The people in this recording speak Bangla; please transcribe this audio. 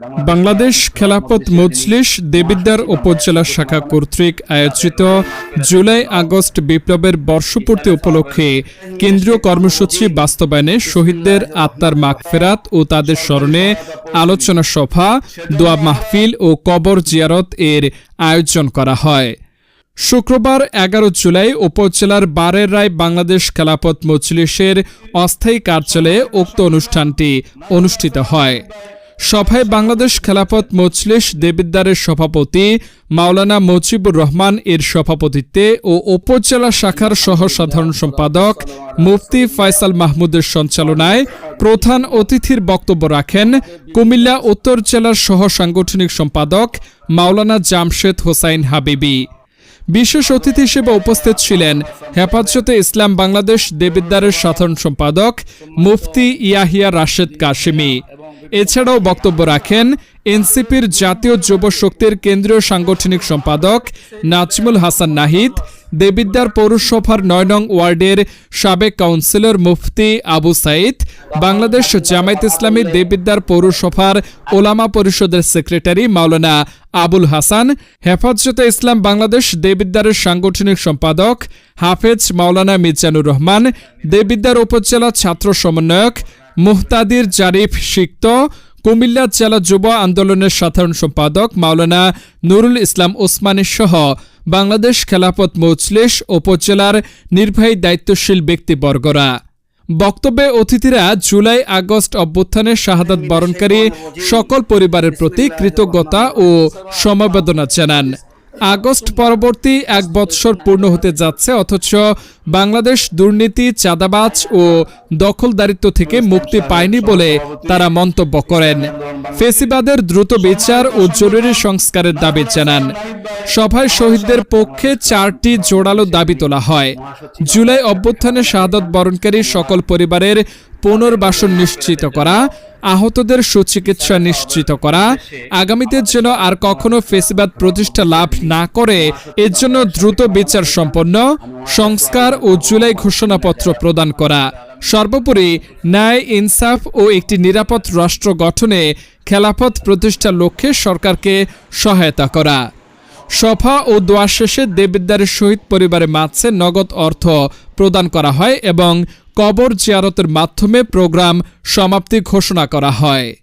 বাংলাদেশ খেলাপথ মজলিস দেবিদ্বার উপজেলা শাখা কর্তৃক আয়োজিত জুলাই আগস্ট বিপ্লবের বর্ষপূর্তি উপলক্ষে কেন্দ্রীয় কর্মসূচি বাস্তবায়নে শহীদদের আত্মার মাগফেরাত ও তাদের স্মরণে আলোচনা সভা, দোয়া মাহফিল ও কবর জিয়ারত এর আয়োজন করা হয়। শুক্রবার এগারো জুলাই উপজেলার বারের রায় বাংলাদেশ খেলাপথ মজলিসের অস্থায়ী কার্যালয়ে উক্ত অনুষ্ঠানটি অনুষ্ঠিত হয়। সভায় বাংলাদেশ খেলাফত মজলিস দেবিদ্বারের সভাপতি মাওলানা মজিবুর রহমান এর সভাপতিত্বে ও উপজেলা শাখার সহ সাধারণ সম্পাদক মুফতি ফয়সাল মাহমুদের সঞ্চালনায় প্রধান অতিথির বক্তব্য রাখেন কুমিল্লা উত্তর জেলার সহ সাংগঠনিক সম্পাদক মাওলানা জামশেদ হোসাইন হাবিবি। বিশেষ অতিথি হিসেবে উপস্থিত ছিলেন হেফাজতে ইসলাম বাংলাদেশ দেবিদ্বারের সাধারণ সম্পাদক মুফতি ইয়াহিয়া রাশেদ কাশিমি। এছাড়াও বক্তব্য রাখেন এনসিপির জাতীয় যুব শক্তির কেন্দ্রীয় সাংগঠনিক সম্পাদক নাজমুল হাসান নাহিদ, দেবিদ্বার পৌরসভার নয় নং ওয়ার্ডের সাবেক কাউন্সিলর মুফতি আবু সাইদ, বাংলাদেশ জামায়াত ইসলামী দেবিদ্বার পৌরসভার ওলামা পরিষদের সেক্রেটারি মাওলানা আবুল হাসান, হেফাজতে ইসলাম বাংলাদেশ দেবিদ্বারের সাংগঠনিক সম্পাদক হাফেজ মাওলানা মিজানুর রহমান, দেবিদ্বার উপজেলা ছাত্র সমন্বয়ক মুহতাদির জারিফ সিক্ত, কুমিল্লা জেলা যুব আন্দোলনের সাধারণ সম্পাদক মাওলানা নুরুল ইসলাম ওসমানী সহ বাংলাদেশ খেলাফত মজলিস উপজেলার নির্বাহী দায়িত্বশীল ব্যক্তিবর্গরা। বক্তব্যে অতিথিরা জুলাই আগস্ট অভ্যুত্থানের শাহাদাত বরণকারী সকল পরিবারের প্রতি কৃতজ্ঞতা ও সমবেদনা জানান। আগস্ট পরবর্তী এক বৎসর পূর্ণ হতে যাচ্ছে, অথচ বাংলাদেশ দুর্নীতি, চাঁদাবাজ ও দখলদারিত্ব থেকে মুক্তি পায়নি বলে তারা মন্তব্য করেন। ফেসিবাদের দ্রুত বিচার ও জরুরি সংস্কারের দাবি জানান। সভায় শহীদদের পক্ষে চারটি জোরালো দাবি তোলা হয়। জুলাই অভ্যুত্থানে শাহাদত বরণকারী সকল পরিবারের পুনর্বাসন নিশ্চিত করা, আহতদের সুচিকিৎসা নিশ্চিত করা, আগামীতে যেন আর কখনো ফেসিবাদ প্রতিষ্ঠা লাভ না করে, এর জন্য দ্রুত বিচার সম্পন্ন সংস্কার ও জুলাই ঘোষণাপত্র প্রদান করা। সর্বোপরি ন্যায়, ইনসাফ ও একটি নিরাপদ রাষ্ট্র গঠনে খেলাফত প্রতিষ্ঠার লক্ষ্যে সরকারকে সহায়তা করা। সভা ও দোয়া শেষে দেবিদ্বারের শহীদ পরিবারে মাঝে নগদ অর্থ প্রদান করা হয় এবং কবর জিয়ারতের মাধ্যমে প্রোগ্রাম সমাপ্তি ঘোষণা করা হয়।